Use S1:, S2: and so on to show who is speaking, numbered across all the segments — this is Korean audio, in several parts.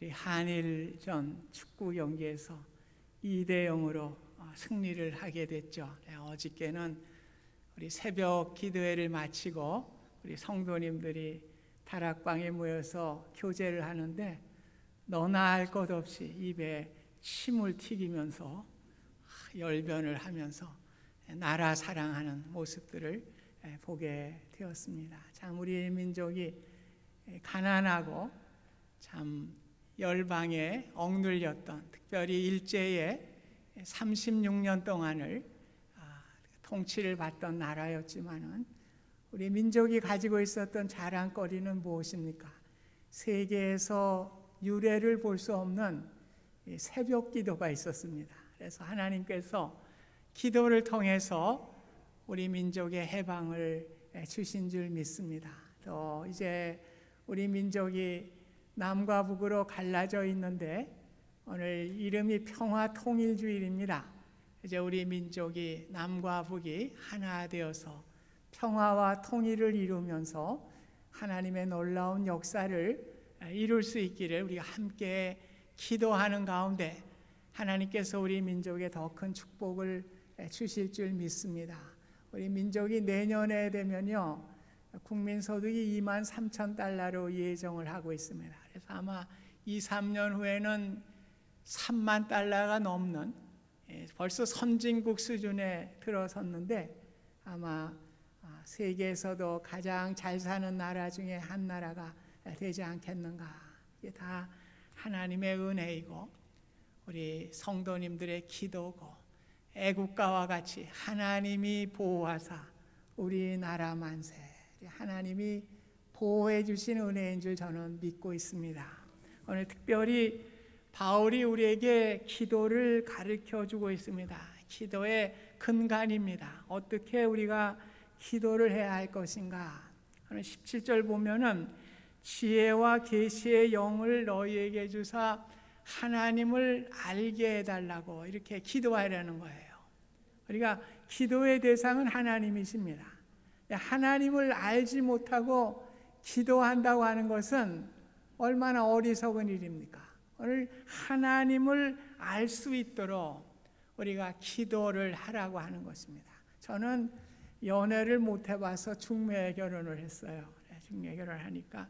S1: 우리 한일전 축구 경기에서 2대 0으로 어, 승리를 하게 됐죠. 네, 어저께는 우리 새벽 기도회를 마치고 우리 성도님들이 다락방에 모여서 교제를 하는데 너나 할 것 없이 입에 침을 튀기면서 열변을 하면서 나라 사랑하는 모습들을 보게 되었습니다. 참 우리 민족이 가난하고 참 열방에 억눌렸던 특별히 일제에 36년 동안을 아, 통치를 받던 나라였지만은 우리 민족이 가지고 있었던 자랑거리는 무엇입니까? 세계에서 유래를 볼 수 없는 새벽 기도가 있었습니다. 그래서 하나님께서 기도를 통해서 우리 민족의 해방을 주신 줄 믿습니다. 또 이제 우리 민족이 남과 북으로 갈라져 있는데 오늘 이름이 평화 통일주일입니다. 이제 우리 민족이 남과 북이 하나 되어서 평화와 통일을 이루면서 하나님의 놀라운 역사를 이룰 수 있기를 우리가 함께 기도하는 가운데 하나님께서 우리 민족에 더 큰 축복을 주실 줄 믿습니다. 우리 민족이 내년에 되면요. 국민 소득이 2만 3천 달러로 예정을 하고 있습니다. 그래서 아마 2, 3년 후에는 3만 달러가 넘는 예, 벌써 선진국 수준에 들어섰는데 아마 아, 세계에서도 가장 잘 사는 나라 중에 한 나라가 되지 않겠는가. 이게 다 하나님의 은혜이고 우리 성도님들의 기도고 애국가와 같이 하나님이 보호하사 우리나라 만세 하나님이 보호해 주신 은혜인 줄 저는 믿고 있습니다. 오늘 특별히 바울이 우리에게 기도를 가르쳐 주고 있습니다. 기도의 근간입니다. 어떻게 우리가 기도를 해야 할 것인가? 오늘 17절 보면은 지혜와 계시의 영을 너희에게 주사 하나님을 알게 해달라고 이렇게 기도하라는 거예요. 우리가 기도의 대상은 하나님이십니다. 하나님을 알지 못하고 기도한다고 하는 것은 얼마나 어리석은 일입니까? 오늘 하나님을 알 수 있도록 우리가 기도를 하라고 하는 것입니다. 저는 연애를 못 해봐서 중매 결혼을 했어요. 중매 결혼을 하니까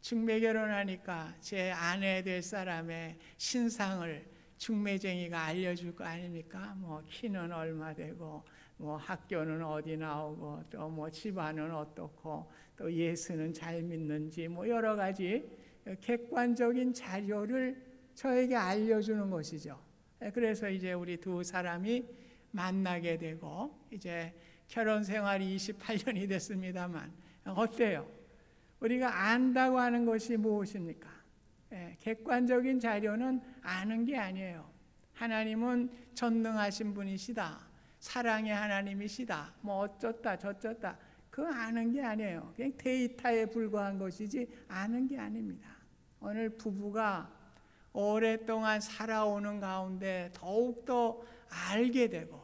S1: 중매 결혼하니까 제 아내 될 사람의 신상을 중매쟁이가 알려줄 거 아닙니까? 뭐 키는 얼마 되고 뭐 학교는 어디 나오고 또 뭐 집안은 어떻고 또 예수는 잘 믿는지 뭐 여러 가지 객관적인 자료를 저에게 알려주는 것이죠. 그래서 이제 우리 두 사람이 만나게 되고 이제 결혼 생활이 28년이 됐습니다만 어때요? 우리가 안다고 하는 것이 무엇입니까? 예, 객관적인 자료는 아는 게 아니에요. 하나님은 전능하신 분이시다. 사랑의 하나님이시다. 뭐 어쩌다 저쩌다. 그 아는 게 아니에요. 그냥 데이터에 불과한 것이지 아는 게 아닙니다. 오늘 부부가 오랫동안 살아오는 가운데 더욱더 알게 되고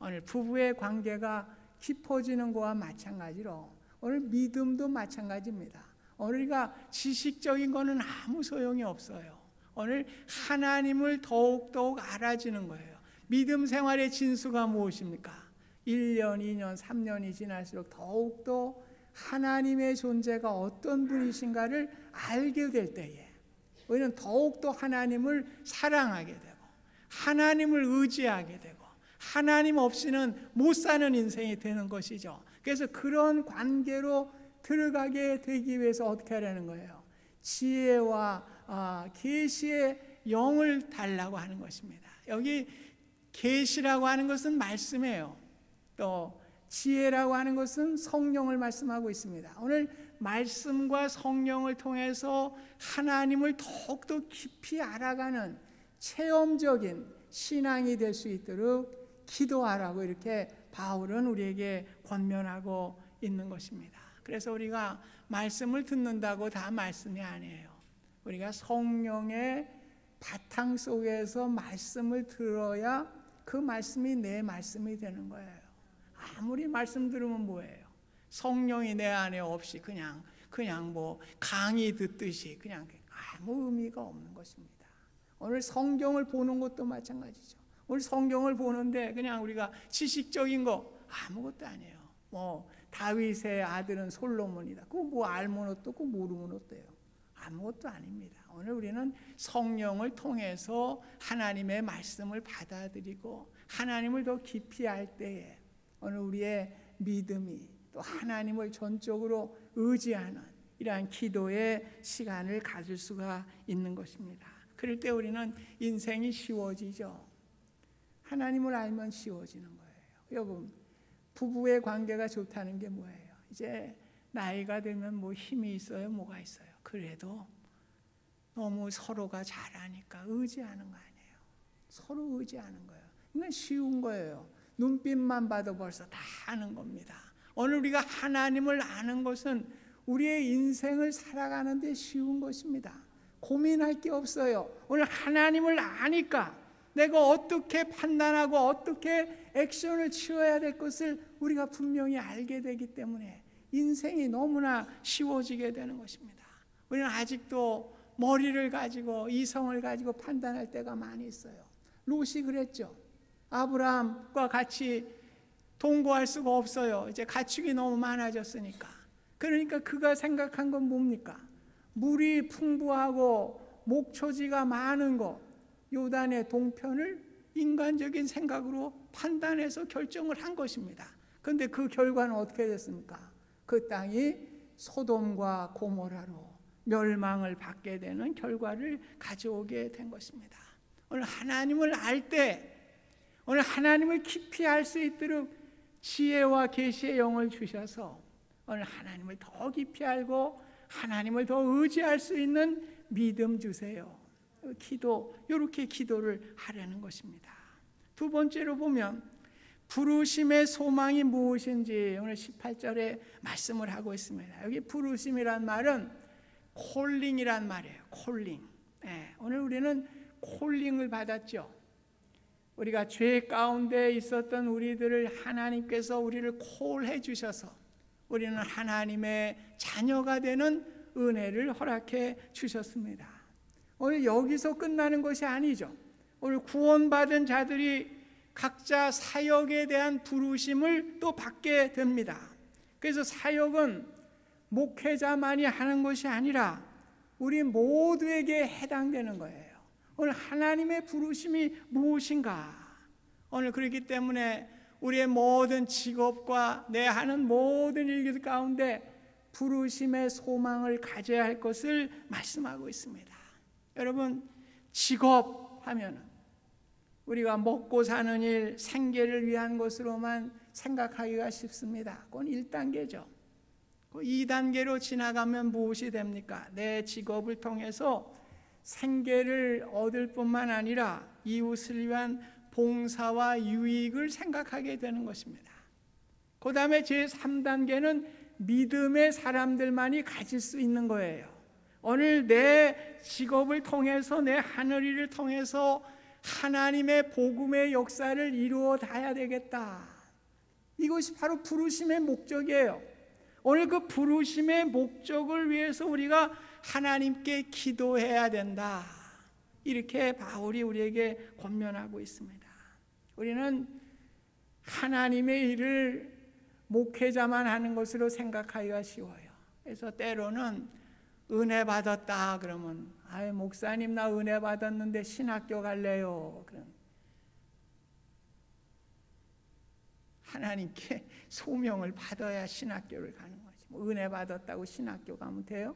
S1: 오늘 부부의 관계가 깊어지는 것과 마찬가지로 오늘 믿음도 마찬가지입니다. 우리가 지식적인 거는 아무 소용이 없어요. 오늘 하나님을 더욱더욱 알아지는 거예요. 믿음 생활의 진수가 무엇입니까? 1년, 2년, 3년이 지날수록 더욱더 하나님의 존재가 어떤 분이신가를 알게 될 때에 우리는 더욱더 하나님을 사랑하게 되고 하나님을 의지하게 되고 하나님 없이는 못 사는 인생이 되는 것이죠. 그래서 그런 관계로 들어가게 되기 위해서 어떻게 하라는 거예요? 지혜와 아, 계시의 영을 달라고 하는 것입니다. 여기 계시라고 하는 것은 말씀이에요. 또 지혜라고 하는 것은 성령을 말씀하고 있습니다. 오늘 말씀과 성령을 통해서 하나님을 더욱더 깊이 알아가는 체험적인 신앙이 될 수 있도록 기도하라고 이렇게 바울은 우리에게 권면하고 있는 것입니다. 그래서 우리가 말씀을 듣는다고 다 말씀이 아니에요. 우리가 성령의 바탕 속에서 말씀을 들어야 그 말씀이 내 말씀이 되는 거예요. 아무리 말씀 들으면 뭐예요? 성령이 내 안에 없이 그냥 그냥 뭐 강의 듣듯이 그냥 아무 의미가 없는 것입니다. 오늘 성경을 보는 것도 마찬가지죠. 오늘 성경을 보는데 그냥 우리가 지식적인 거 아무것도 아니에요. 뭐 다윗의 아들은 솔로몬이다. 그거 뭐 알면 어떻고 모르면 어때요? 아무것도 아닙니다. 오늘 우리는 성령을 통해서 하나님의 말씀을 받아들이고 하나님을 더 깊이 알 때에 오늘 우리의 믿음이 또 하나님을 전적으로 의지하는 이러한 기도의 시간을 가질 수가 있는 것입니다. 그럴 때 우리는 인생이 쉬워지죠. 하나님을 알면 쉬워지는 거예요. 여러분, 부부의 관계가 좋다는 게 뭐예요? 이제 나이가 들면 뭐 힘이 있어요? 뭐가 있어요? 그래도 너무 서로가 잘하니까 의지하는 거 아니에요. 서로 의지하는 거예요. 이건 쉬운 거예요. 눈빛만 봐도 벌써 다 아는 겁니다. 오늘 우리가 하나님을 아는 것은 우리의 인생을 살아가는데 쉬운 것입니다. 고민할 게 없어요. 오늘 하나님을 아니까 내가 어떻게 판단하고 어떻게 액션을 취해야 될 것을 우리가 분명히 알게 되기 때문에 인생이 너무나 쉬워지게 되는 것입니다. 우리는 아직도 머리를 가지고 이성을 가지고 판단할 때가 많이 있어요. 롯이 그랬죠. 아브라함과 같이 동거할 수가 없어요. 이제 가축이 너무 많아졌으니까. 그러니까 그가 생각한 건 뭡니까? 물이 풍부하고 목초지가 많은 것, 요단의 동편을 인간적인 생각으로 판단해서 결정을 한 것입니다. 그런데 그 결과는 어떻게 됐습니까? 그 땅이 소돔과 고모라로 멸망을 받게 되는 결과를 가져오게 된 것입니다. 오늘 하나님을 알 때, 오늘 하나님을 깊이 알 수 있도록 지혜와 계시의 영을 주셔서 오늘 하나님을 더 깊이 알고 하나님을 더 의지할 수 있는 믿음 주세요. 기도 이렇게 기도를 하려는 것입니다. 두 번째로 보면 부르심의 소망이 무엇인지 오늘 18절에 말씀을 하고 있습니다. 여기 부르심이란 말은 콜링이란 말이에요. 콜링. 네, 오늘 우리는 콜링을 받았죠. 우리가 죄 가운데 있었던 우리들을 하나님께서 우리를 콜해 주셔서 우리는 하나님의 자녀가 되는 은혜를 허락해 주셨습니다. 오늘 여기서 끝나는 것이 아니죠. 오늘 구원받은 자들이 각자 사역에 대한 부르심을 또 받게 됩니다. 그래서 사역은 목회자만이 하는 것이 아니라 우리 모두에게 해당되는 거예요. 오늘 하나님의 부르심이 무엇인가? 오늘 그렇기 때문에 우리의 모든 직업과 내 하는 모든 일 가운데 부르심의 소망을 가져야 할 것을 말씀하고 있습니다. 여러분 직업 하면 우리가 먹고 사는 일, 생계를 위한 것으로만 생각하기가 쉽습니다. 그건 1단계죠. 2단계로 그 지나가면 무엇이 됩니까? 내 직업을 통해서 생계를 얻을 뿐만 아니라 이웃을 위한 봉사와 유익을 생각하게 되는 것입니다. 그 다음에 제 3단계는 믿음의 사람들만이 가질 수 있는 거예요. 오늘 내 직업을 통해서 내 하늘 일을 통해서 하나님의 복음의 역사를 이루어 야 되겠다. 이것이 바로 부르심의 목적이에요. 오늘 그 부르심의 목적을 위해서 우리가 하나님께 기도해야 된다. 이렇게 바울이 우리에게 권면하고 있습니다. 우리는 하나님의 일을 목회자만 하는 것으로 생각하기가 쉬워요. 그래서 때로는 은혜 받았다 그러면 아이 목사님 나 은혜 받았는데 신학교 갈래요. 그럼 하나님께 소명을 받아야 신학교를 가는 뭐 은혜 받았다고 신학교 가면 돼요?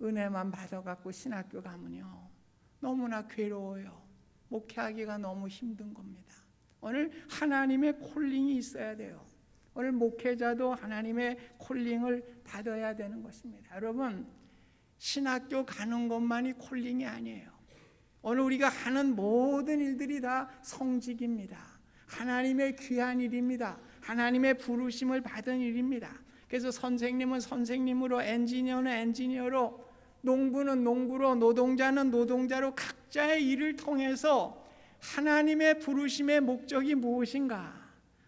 S1: 은혜만 받아갖고 신학교 가면요. 너무나 괴로워요. 목회하기가 너무 힘든 겁니다. 오늘 하나님의 콜링이 있어야 돼요. 오늘 목회자도 하나님의 콜링을 받아야 되는 것입니다. 여러분, 신학교 가는 것만이 콜링이 아니에요. 오늘 우리가 하는 모든 일들이 다 성직입니다. 하나님의 귀한 일입니다. 하나님의 부르심을 받은 일입니다. 그래서 선생님은 선생님으로 엔지니어는 엔지니어로 농부는 농부로 노동자는 노동자로 각자의 일을 통해서 하나님의 부르심의 목적이 무엇인가?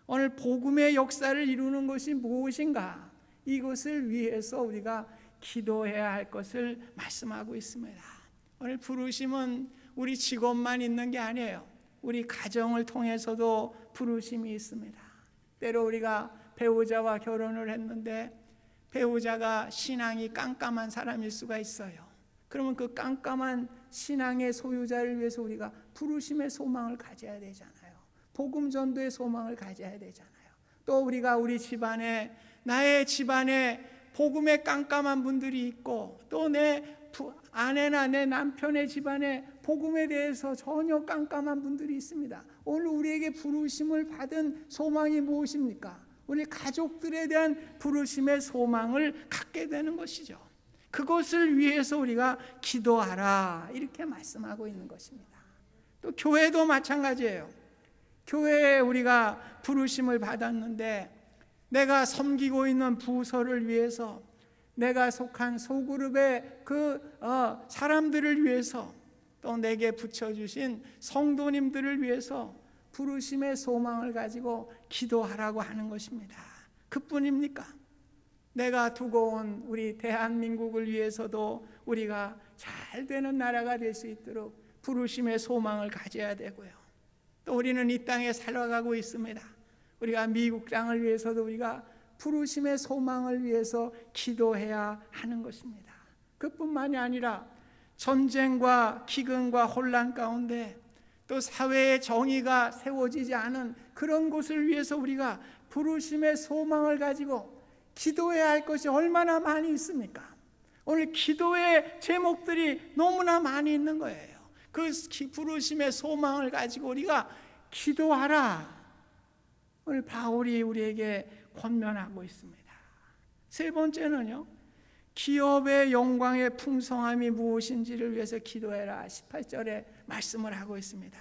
S1: 오늘 복음의 역사를 이루는 것이 무엇인가? 이것을 위해서 우리가 기도해야 할 것을 말씀하고 있습니다. 오늘 부르심은 우리 직업만 있는 게 아니에요. 우리 가정을 통해서도 부르심이 있습니다. 때로 우리가 배우자와 결혼을 했는데 배우자가 신앙이 깜깜한 사람일 수가 있어요. 그러면 그 깜깜한 신앙의 소유자를 위해서 우리가 부르심의 소망을 가져야 되잖아요. 복음 전도의 소망을 가져야 되잖아요. 또 우리가 우리 집안에 나의 집안에 복음에 깜깜한 분들이 있고 또 내 아내나 내 남편의 집안에 복음에 대해서 전혀 깜깜한 분들이 있습니다. 오늘 우리에게 부르심을 받은 소망이 무엇입니까? 우리 가족들에 대한 부르심의 소망을 갖게 되는 것이죠. 그것을 위해서 우리가 기도하라 이렇게 말씀하고 있는 것입니다. 또 교회도 마찬가지예요. 교회에 우리가 부르심을 받았는데 내가 섬기고 있는 부서를 위해서 내가 속한 소그룹의 그 어, 사람들을 위해서 또 내게 붙여주신 성도님들을 위해서 부르심의 소망을 가지고 기도하라고 하는 것입니다. 그뿐입니까? 내가 두고 온 우리 대한민국을 위해서도 우리가 잘 되는 나라가 될 수 있도록 부르심의 소망을 가져야 되고요. 또 우리는 이 땅에 살아가고 있습니다. 우리가 미국 땅을 위해서도 우리가 부르심의 소망을 위해서 기도해야 하는 것입니다. 그뿐만이 아니라 전쟁과 기근과 혼란 가운데 또 사회의 정의가 세워지지 않은 그런 곳을 위해서 우리가 부르심의 소망을 가지고 기도해야 할 것이 얼마나 많이 있습니까? 오늘 기도의 제목들이 너무나 많이 있는 거예요. 그 부르심의 소망을 가지고 우리가 기도하라. 오늘 바울이 우리에게 권면하고 있습니다. 세 번째는요. 기업의 영광의 풍성함이 무엇인지를 위해서 기도해라. 18절에 말씀을 하고 있습니다.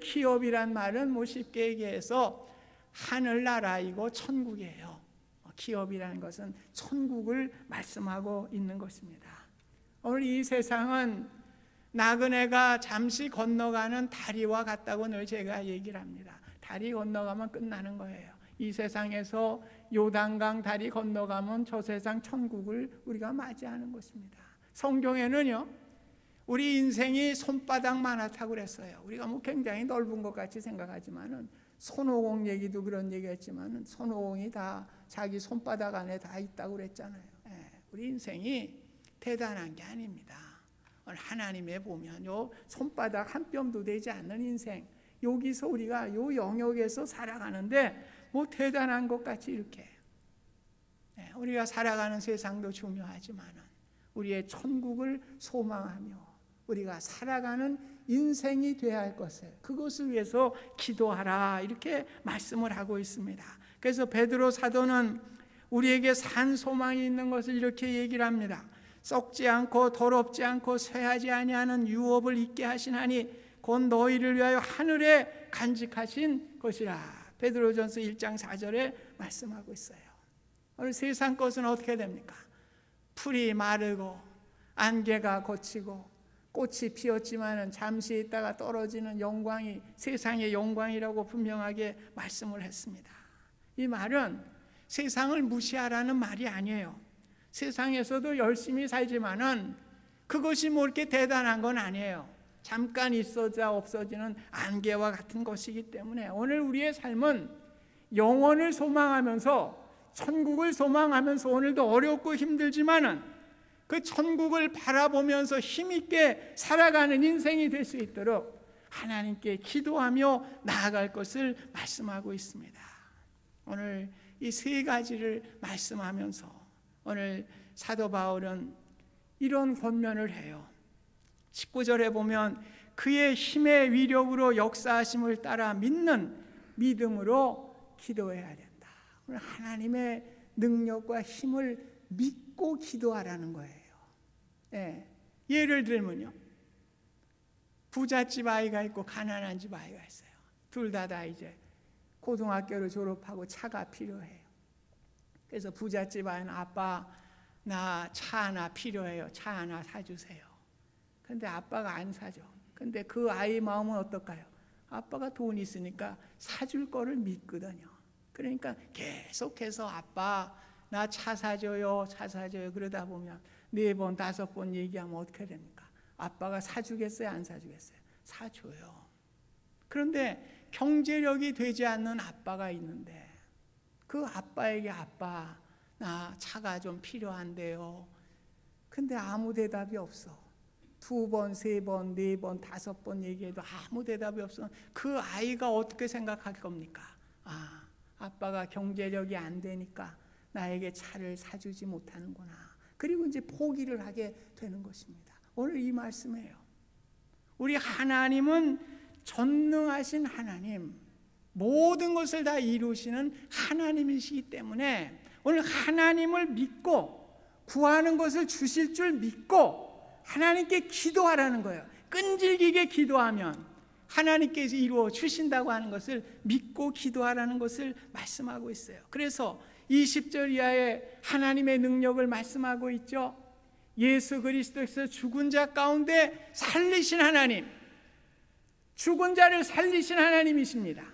S1: 기업이란 말은 뭐 쉽게 얘기해서 하늘나라이고 천국이에요. 기업이라는 것은 천국을 말씀하고 있는 것입니다. 오늘 이 세상은 나그네가 잠시 건너가는 다리와 같다고 늘 제가 얘기를 합니다. 다리 건너가면 끝나는 거예요. 이 세상에서 요단강 다리 건너가면 저 세상 천국을 우리가 맞이하는 것입니다. 성경에는요, 우리 인생이 손바닥만 하다고 그랬어요. 우리가 뭐 굉장히 넓은 것 같이 생각하지만은 손오공 얘기도 그런 얘기했지만은 손오공이 다 자기 손바닥 안에 다 있다고 그랬잖아요. 예, 우리 인생이 대단한 게 아닙니다. 하나님의 보면 요 손바닥 한 뼘도 되지 않는 인생 여기서 우리가 요 영역에서 살아가는데 뭐 대단한 것 같이 이렇게 네, 우리가 살아가는 세상도 중요하지만 우리의 천국을 소망하며 우리가 살아가는 인생이 되어야 할 것을 그것을 위해서 기도하라 이렇게 말씀을 하고 있습니다. 그래서 베드로 사도는 우리에게 산 소망이 있는 것을 이렇게 얘기를 합니다. 썩지 않고 더럽지 않고 쇠하지 아니하는 유업을 있게 하시나니 곧 너희를 위하여 하늘에 간직하신 것이라. 베드로전서 1장 4절에 말씀하고 있어요. 오늘 세상 것은 어떻게 됩니까? 풀이 마르고 안개가 걷히고 꽃이 피었지만은 잠시 있다가 떨어지는 영광이 세상의 영광이라고 분명하게 말씀을 했습니다. 이 말은 세상을 무시하라는 말이 아니에요. 세상에서도 열심히 살지만은 그것이 뭐 이렇게 대단한 건 아니에요. 잠깐 있어자 없어지는 안개와 같은 것이기 때문에 오늘 우리의 삶은 영원을 소망하면서 천국을 소망하면서 오늘도 어렵고 힘들지만은 그 천국을 바라보면서 힘있게 살아가는 인생이 될 수 있도록 하나님께 기도하며 나아갈 것을 말씀하고 있습니다. 오늘 이 세 가지를 말씀하면서 오늘 사도 바울은 이런 권면을 해요. 19절에 보면 그의 힘의 위력으로 역사하심을 따라 믿는 믿음으로 기도해야 된다. 하나님의 능력과 힘을 믿고 기도하라는 거예요. 예. 예를 들면요. 부잣집 아이가 있고 가난한 집 아이가 있어요. 둘 다 다 이제 고등학교를 졸업하고 차가 필요해요. 그래서 부잣집 아이는 아빠 나 차 하나 필요해요. 차 하나 사주세요. 근데 아빠가 안 사줘. 근데 그 아이 마음은 어떨까요? 아빠가 돈 있으니까 사줄 거를 믿거든요. 그러니까 계속해서 아빠 나 차 사줘요, 차 사줘요. 그러다 보면 네 번, 다섯 번 얘기하면 어떻게 됩니까? 아빠가 사주겠어요? 안 사주겠어요? 사줘요. 그런데 경제력이 되지 않는 아빠가 있는데 그 아빠에게 아빠, 나 차가 좀 필요한데요. 근데 아무 대답이 없어. 두 번, 세 번, 네 번, 다섯 번 얘기해도 아무 대답이 없어. 그 아이가 어떻게 생각할 겁니까? 아, 아빠가 경제력이 안 되니까 나에게 차를 사주지 못하는구나. 그리고 이제 포기를 하게 되는 것입니다. 오늘 이 말씀이에요. 우리 하나님은 전능하신 하나님, 모든 것을 다 이루시는 하나님이시기 때문에 오늘 하나님을 믿고 구하는 것을 주실 줄 믿고 하나님께 기도하라는 거예요. 끈질기게 기도하면 하나님께서 이루어 주신다고 하는 것을 믿고 기도하라는 것을 말씀하고 있어요. 그래서 20절 이하에 하나님의 능력을 말씀하고 있죠. 예수 그리스도께서 죽은 자 가운데 살리신 하나님, 죽은 자를 살리신 하나님이십니다.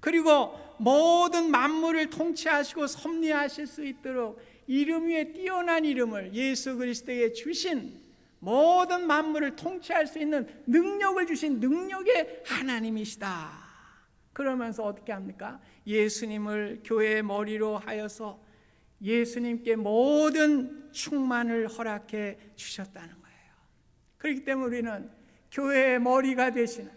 S1: 그리고 모든 만물을 통치하시고 섭리하실 수 있도록 이름 위에 뛰어난 이름을 예수 그리스도에 주신 모든 만물을 통치할 수 있는 능력을 주신 능력의 하나님이시다. 그러면서 어떻게 합니까? 예수님을 교회의 머리로 하여서 예수님께 모든 충만을 허락해 주셨다는 거예요. 그렇기 때문에 우리는 교회의 머리가 되시는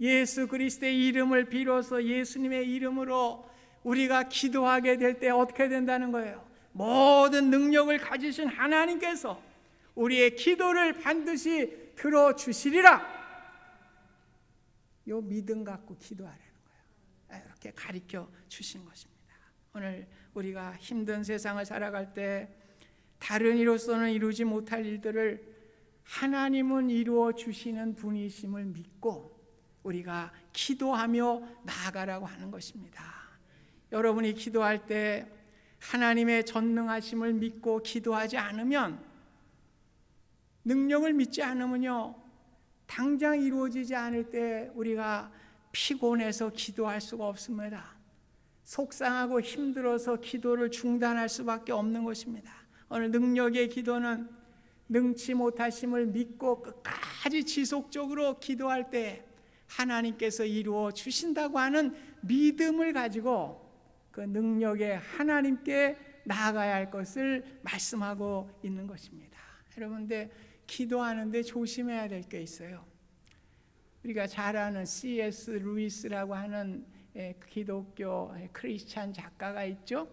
S1: 예수 그리스도의 이름을 빌어서 예수님의 이름으로 우리가 기도하게 될 때 어떻게 된다는 거예요? 모든 능력을 가지신 하나님께서 우리의 기도를 반드시 들어주시리라. 요 믿음 갖고 기도하라 이렇게 가르쳐 주신 것입니다. 오늘 우리가 힘든 세상을 살아갈 때 다른 이로서는 이루지 못할 일들을 하나님은 이루어 주시는 분이심을 믿고 우리가 기도하며 나아가라고 하는 것입니다. 여러분이 기도할 때 하나님의 전능하심을 믿고 기도하지 않으면 능력을 믿지 않으면요 당장 이루어지지 않을 때 우리가 피곤해서 기도할 수가 없습니다. 속상하고 힘들어서 기도를 중단할 수밖에 없는 것입니다. 오늘 능력의 기도는 능치 못하심을 믿고 끝까지 지속적으로 기도할 때 하나님께서 이루어 주신다고 하는 믿음을 가지고 그 능력의 하나님께 나아가야 할 것을 말씀하고 있는 것입니다. 여러분들 기도하는데 조심해야 될 게 있어요. 우리가 잘 아는 C.S. 루이스라고 하는 예, 기독교 크리스찬 작가가 있죠.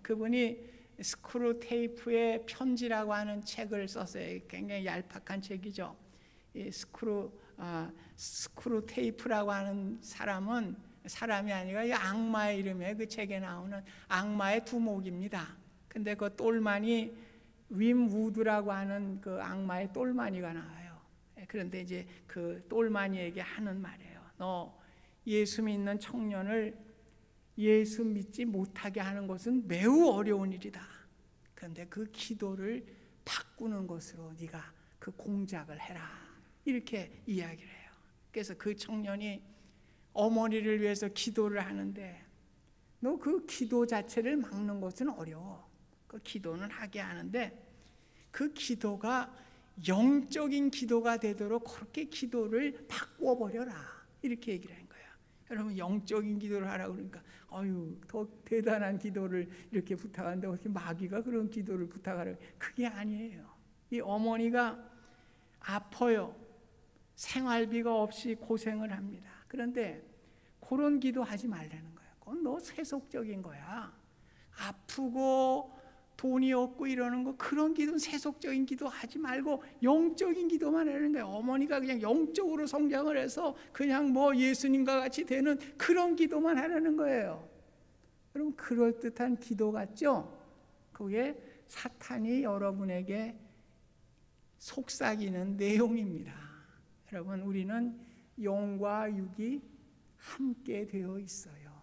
S1: 그분이 스크루 테이프의 편지라고 하는 책을 썼어요. 굉장히 얄팍한 책이죠. 스크루 아, 스크루 테이프라고 하는 사람은 사람이 아니라 악마의 이름에 그 책에 나오는 악마의 두목입니다. 근데 그 똘만이 윈 우드라고 하는 그 악마의 똘마니가 나와요. 예, 그런데 이제 그 똘마니에게 하는 말이에요. 너 예수 믿는 청년을 예수 믿지 못하게 하는 것은 매우 어려운 일이다. 그런데 그 기도를 바꾸는 것으로 네가 그 공작을 해라. 이렇게 이야기를 해요. 그래서 그 청년이 어머니를 위해서 기도를 하는데 너 그 기도 자체를 막는 것은 어려워. 그 기도는 하게 하는데 그 기도가 영적인 기도가 되도록 그렇게 기도를 바꿔 버려라. 이렇게 얘기를 한 거야. 여러분 영적인 기도를 하라 그러니까 아유 더 대단한 기도를 이렇게 부탁하는데 어떻게 마귀가 그런 기도를 부탁하라 그게 아니에요. 이 어머니가 아파요. 생활비가 없이 고생을 합니다. 그런데 그런 기도 하지 말라는 거야. 그건 너 세속적인 거야. 아프고 돈이 없고 이러는 거 그런 기도는 세속적인 기도 하지 말고 영적인 기도만 하는 거예요. 어머니가 그냥 영적으로 성장을 해서 그냥 뭐 예수님과 같이 되는 그런 기도만 하라는 거예요. 그럼 그럴 듯한 기도 같죠? 그게 사탄이 여러분에게 속삭이는 내용입니다. 여러분 우리는 영과 육이 함께 되어 있어요.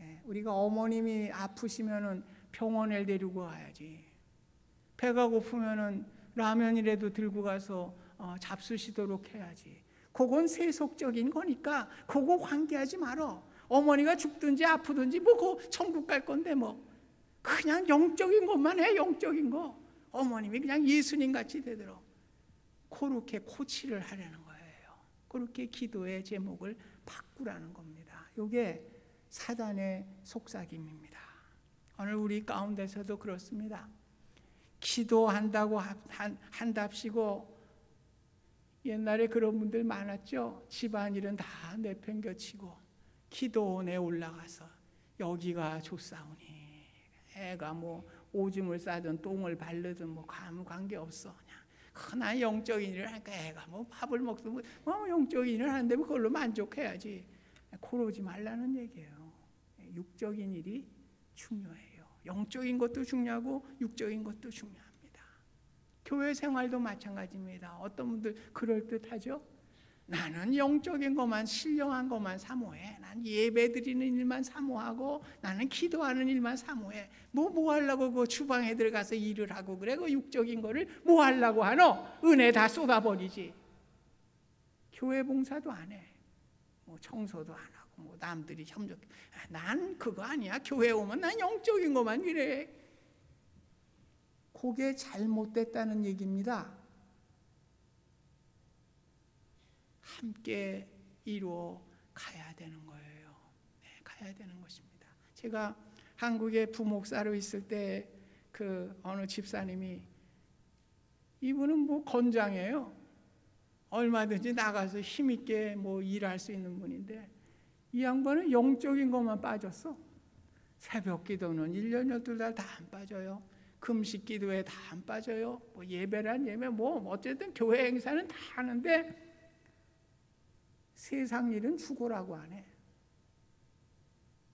S1: 예, 우리가 어머님이 아프시면은 병원에 데리고 와야지. 배가 고프면은 라면이라도 들고 가서 어, 잡수시도록 해야지. 그건 세속적인 거니까 그거 관계하지 말어. 어머니가 죽든지 아프든지 뭐그 천국 갈 건데 뭐 그냥 영적인 것만 해 영적인 거. 어머님이 그냥 예수님 같이 되도록 그렇게 코치를 하려는 거예요. 그렇게 기도의 제목을 바꾸라는 겁니다. 이게 사단의 속삭임입니다. 오늘 우리 가운데서도 그렇습니다. 기도한다고 한, 한답시고 옛날에 그런 분들 많았죠. 집안일은 다 내팽겨치고 기도원에 올라가서 여기가 좋사오니 애가 뭐 오줌을 싸든 똥을 바르든 뭐 아무 관계 없어 그냥 영적인 일을 하니까 애가 뭐 밥을 먹든 뭐, 뭐 영적인 일을 하는데 뭐 그걸로 만족해야지 그러지 말라는 얘기예요 육적인 일이 중요해요 영적인 것도 중요하고 육적인 것도 중요합니다 교회 생활도 마찬가지입니다 어떤 분들 그럴듯하죠 나는 영적인 것만 신령한 것만 사모해. 난 예배 드리는 일만 사모하고 나는 기도하는 일만 사모해. 뭐뭐 뭐 하려고 그 주방에 들어가서 일을 하고 그래. 그 육적인 거를 뭐 하려고 하노? 은혜 다 쏟아버리지. 교회 봉사도 안 해. 뭐 청소도 안 하고 뭐 남들이 협력. 아, 난 그거 아니야. 교회 오면 난 영적인 것만 이래. 그게 잘못됐다는 얘기입니다. 함께 이루어 가야 되는 거예요. 네, 가야 되는 것입니다. 제가 한국에 부목사로 있을 때 그 어느 집사님이 이분은 뭐 건장해요. 얼마든지 나가서 힘있게 뭐 일할 수 있는 분인데 이 양반은 영적인 것만 빠졌어. 새벽 기도는 1년 12달 다 안 빠져요. 금식 기도에 다 안 빠져요. 뭐 예배란 예배 뭐 어쨌든 교회 행사는 다 하는데 세상 일은 죽어라고 안 해.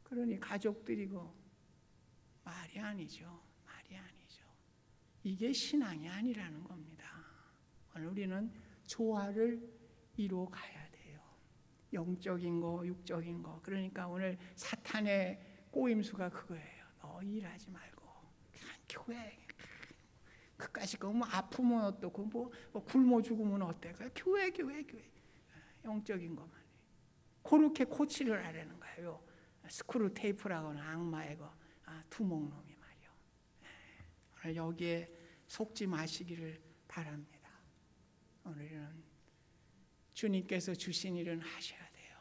S1: 그러니 가족들이고 말이 아니죠. 말이 아니죠. 이게 신앙이 아니라는 겁니다. 오늘 우리는 조화를 이루어 가야. 영적인 거, 육적인 거. 그러니까 오늘 사탄의 꼬임수가 그거예요. 너 일하지 말고 그냥 교회 그까지 그뭐 아프면 어떻고 뭐, 뭐 굶어 죽으면 어때? 교회 교회 교회. 영적인 것만. 그렇게 코치를 하려는 거예요. 스크루 테이프라고는 악마의 거, 아, 두목놈이 말이요. 예, 오늘 여기에 속지 마시기를 바랍니다. 오늘은 주님께서 주신 일은 하셔야 돼요.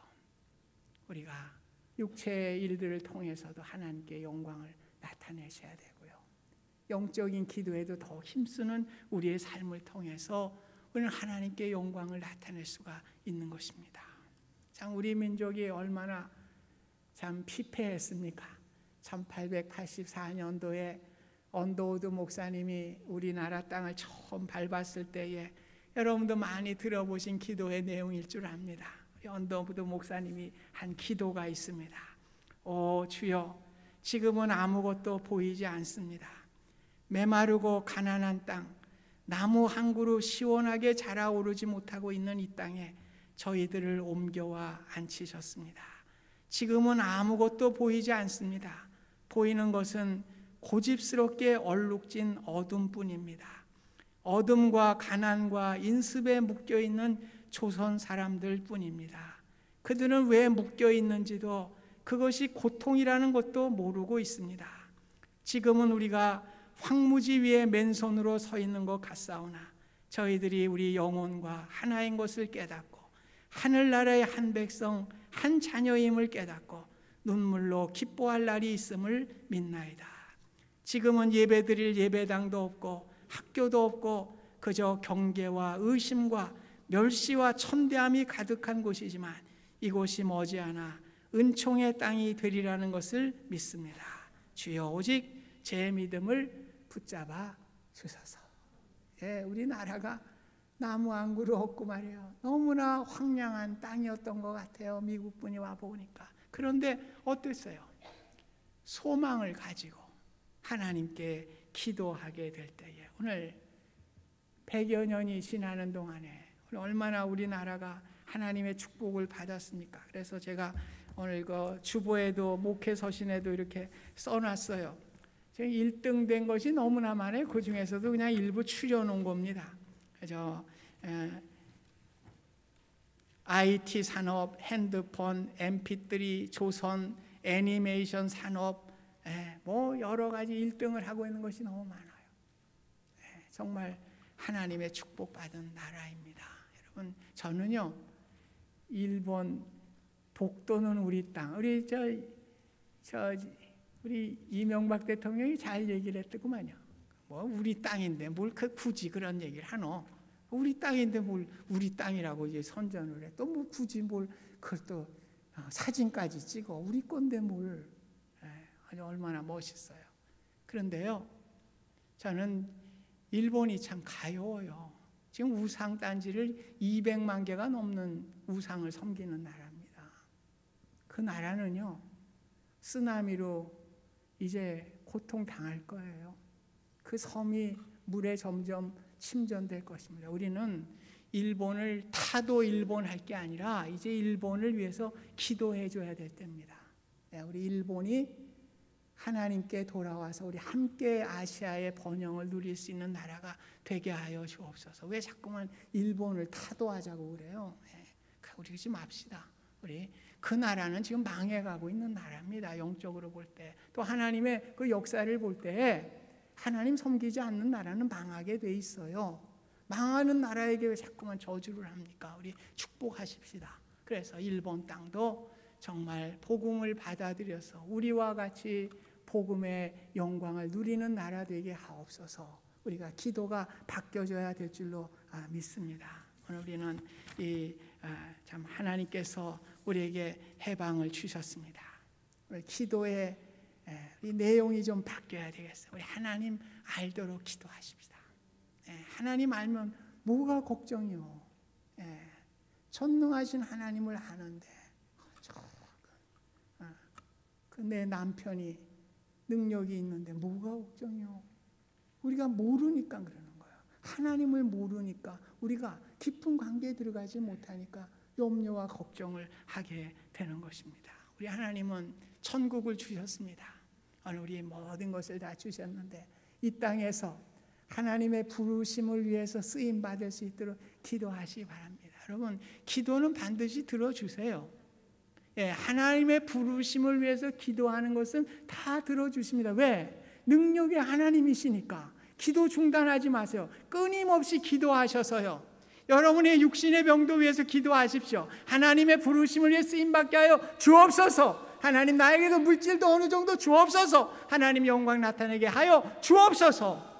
S1: 우리가 육체의 일들을 통해서도 하나님께 영광을 나타내셔야 되고요. 영적인 기도에도 더 힘쓰는 우리의 삶을 통해서 우리는 하나님께 영광을 나타낼 수가 있는 것입니다. 참 우리 민족이 얼마나 참 피폐했습니까? 1884년도에 언더우드 목사님이 우리나라 땅을 처음 밟았을 때에 여러분도 많이 들어보신 기도의 내용일 줄 압니다. 언더우드 목사님이 한 기도가 있습니다. 오 주여 지금은 아무것도 보이지 않습니다. 메마르고 가난한 땅 나무 한 그루 시원하게 자라오르지 못하고 있는 이 땅에 저희들을 옮겨와 앉히셨습니다. 지금은 아무것도 보이지 않습니다. 보이는 것은 고집스럽게 얼룩진 어둠뿐입니다. 어둠과 가난과 인습에 묶여 있는 조선 사람들 뿐입니다. 그들은 왜 묶여 있는지도 그것이 고통이라는 것도 모르고 있습니다. 지금은 우리가 황무지 위에 맨손으로 서 있는 것 같사오나 저희들이 우리 영혼과 하나인 것을 깨닫고 하늘나라의 한 백성 한 자녀임을 깨닫고 눈물로 기뻐할 날이 있음을 믿나이다. 지금은 예배드릴 예배당도 없고 학교도 없고 그저 경계와 의심과 멸시와 천대함이 가득한 곳이지만 이곳이 머지않아 은총의 땅이 되리라는 것을 믿습니다. 주여 오직 제 믿음을 붙잡아 주소서. 예, 우리 나라가 나무 한 그루 없고 말이에요. 너무나 황량한 땅이었던 것 같아요. 미국 분이 와 보니까. 그런데 어땠어요? 소망을 가지고 하나님께 기도하게 될 때에 오늘 100여 년이 지나는 동안에 얼마나 우리나라가 하나님의 축복을 받았습니까? 그래서 제가 오늘 그 주보에도 목회 서신에도 이렇게 써놨어요. 제가 1등 된 것이 너무나 많아요. 그 중에서도 그냥 일부 추려놓은 겁니다. 그래서 IT 산업, 핸드폰, MP3, 조선, 애니메이션 산업, 뭐 여러 가지 1등을 하고 있는 것이 너무 많아요. 정말 하나님의 축복받은 나라입니다. 여러분 저는요 일본 독도는 우리 땅 우리 저, 저 우리 이명박 대통령이 잘 얘기를 했더구만요. 뭐 우리 땅인데 뭘 그 굳이 그런 얘기를 하노? 우리 땅인데 뭘 우리 땅이라고 이제 선전을 해. 또 뭐 굳이 뭘 그걸 또 어, 사진까지 찍어. 우리 건데 뭘. 아주 얼마나 멋있어요. 그런데요. 저는 일본이 참 가요워요. 지금 우상 단지를 200만 개가 넘는 우상을 섬기는 나라입니다. 그 나라는요. 쓰나미로 이제 고통 당할 거예요. 그 섬이 물에 점점 침전될 것입니다. 우리는 일본을 타도 일본 할 게 아니라 이제 일본을 위해서 기도해 줘야 될 때입니다. 네, 우리 일본이 하나님께 돌아와서 우리 함께 아시아의 번영을 누릴 수 있는 나라가 되게 하여 주옵소서. 왜 자꾸만 일본을 타도하자고 그래요? 네, 우리 그러지 맙시다. 우리 그 나라는 지금 망해가고 있는 나라입니다. 영적으로 볼 때. 또 하나님의 그 역사를 볼 때 하나님 섬기지 않는 나라는 망하게 돼 있어요. 망하는 나라에게 왜 자꾸만 저주를 합니까? 우리 축복하십시다. 그래서 일본 땅도 정말 복음을 받아들여서 우리와 같이 복음의 영광을 누리는 나라 되게 하옵소서. 우리가 기도가 바뀌어져야 될 줄로 아, 믿습니다. 오늘 우리는 이참 아, 하나님께서 우리에게 해방을 주셨습니다. 기도의 이 내용이 좀 바뀌어야 되겠어요. 우리 하나님 알도록 기도하십시다. 하나님 알면 뭐가 걱정이요? 전능하신 하나님을 아는데 그 내 남편이 능력이 있는데 뭐가 걱정이요? 우리가 모르니까 그러는 거야. 하나님을 모르니까 우리가 깊은 관계에 들어가지 못하니까 염려와 걱정을 하게 되는 것입니다. 우리 하나님은 천국을 주셨습니다. 우리 모든 것을 다 주셨는데 이 땅에서 하나님의 부르심을 위해서 쓰임 받을 수 있도록 기도하시 바랍니다. 여러분 기도는 반드시 들어주세요. 예, 하나님의 부르심을 위해서 기도하는 것은 다 들어주십니다. 왜? 능력의 하나님이시니까. 기도 중단하지 마세요. 끊임없이 기도하셔서요. 여러분의 육신의 병도 위해서 기도하십시오. 하나님의 부르심을 위해 쓰임받게 하여 주옵소서. 하나님 나에게도 물질도 어느 정도 주옵소서. 하나님 영광 나타내게 하여 주옵소서.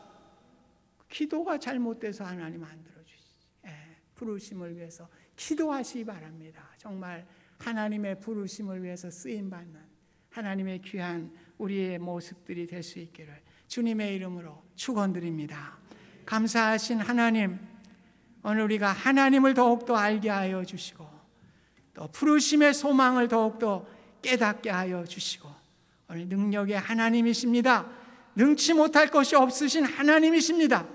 S1: 기도가 잘못돼서 하나님 안 들어주시지. 예, 부르심을 위해서 기도하시기 바랍니다. 정말 하나님의 부르심을 위해서 쓰임 받는 하나님의 귀한 우리의 모습들이 될 수 있기를 주님의 이름으로 축원드립니다. 감사하신 하나님 오늘 우리가 하나님을 더욱더 알게 하여 주시고 또 부르심의 소망을 더욱더 깨닫게 하여 주시고 오늘 능력의 하나님이십니다. 능치 못할 것이 없으신 하나님이십니다.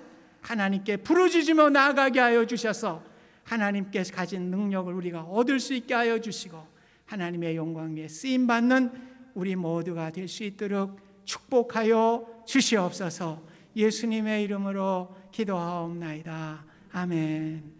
S1: 하나님께 부르짖으며 나아가게 하여 주셔서 하나님께서 가진 능력을 우리가 얻을 수 있게 하여 주시고 하나님의 영광에 쓰임 받는 우리 모두가 될 수 있도록 축복하여 주시옵소서. 예수님의 이름으로 기도하옵나이다. 아멘.